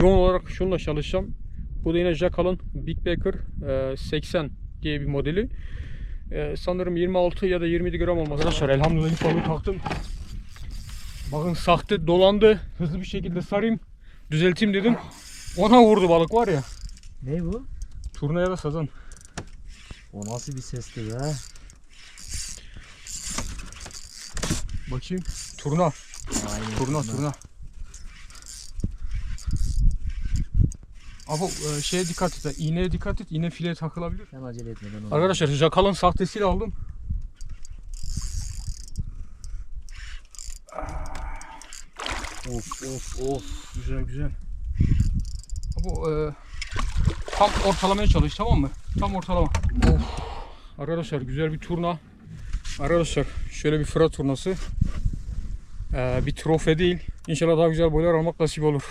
Yoğun olarak şununla çalışacağım. Bu da yine Jackal'ın Big Baker e, 80 diye bir modeli. E, sanırım 26 ya da 27 gram olmaz. Arkadaşlar elhamdülillah ilk taktım. Bakın sahte dolandı. Hızlı bir şekilde sarayım. Düzelteyim dedim. Ona vurdu balık var ya. Ne bu? Turnaya da sazan. O nasıl bir sesti be? Bakayım. Turna. Aynen. Turna turna. Ama e, şeye dikkat et. İğneye dikkat et. İğne fileye takılabilir. Sen acele etmeden onu. Arkadaşlar Jackal'ın sahtesiyle aldım. Of of of. Güzel güzel. Bu e, tam ortalamaya çalış tamam mı? Tam ortalama. Of. Arkadaşlar güzel bir turna. Arkadaşlar şöyle bir fırat turnası. E, bir trofe değil. İnşallah daha güzel boylar almak nasip olur.